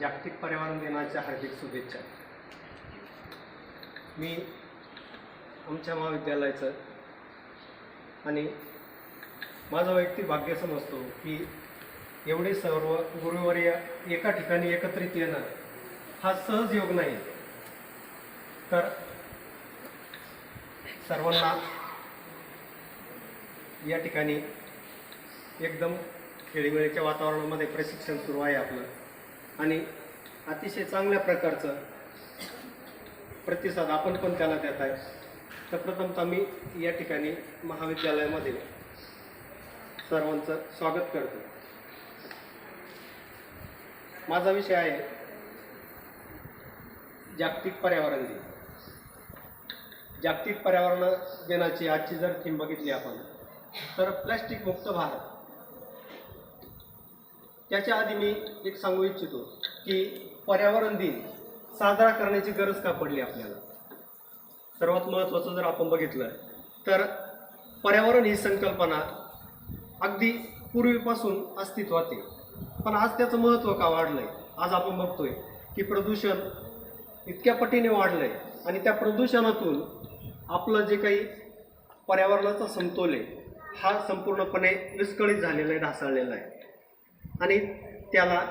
जागतिक पर्यावरण दिनाच्या हार्दिक शुभेच्छा. मी आमच्या महाविद्यालयाचं आणि माझं वैयक्तिक भाग्य समजतो की एवढे सर्व गुरुवर्य एका ठिकाणी एकत्रित येणं हा सहज योग नाही. तर सर्वांना या ठिकाणी एकदम खेळीमेळीच्या वातावरणामध्ये प्रशिक्षण सुरू आहे आपलं. आणि अतिशय चांगल्या प्रकारचं प्रतिसाद आपण पण त्याला देत आहे. तर प्रथमतः मी या ठिकाणी महाविद्यालयामध्ये सर्वांचं स्वागत करतो. माझा विषय आहे जागतिक पर्यावरण दिन. जागतिक पर्यावरण दिनाची आजची जर थीम बघितली आपण तर प्लॅस्टिक मुक्त भारत. त्याच्या आधी मी एक सांगू इच्छितो की पर्यावरण दिन साजरा करण्याची गरज का पडली आपल्याला? सर्वात महत्त्वाचं जर आपण बघितलं तर पर्यावरण ही संकल्पना अगदी पूर्वीपासून अस्तित्वात आहे. पण आज त्याचं महत्त्व का वाढलं आहे आज आपण बघतोय की प्रदूषण इतक्या पटीने वाढलं आहे आणि त्या प्रदूषणातून आपलं जे काही पर्यावरणाचा समतोल आहे हा संपूर्णपणे विस्कळीत झालेला आहे ढासळलेला आहे. आणि त्याला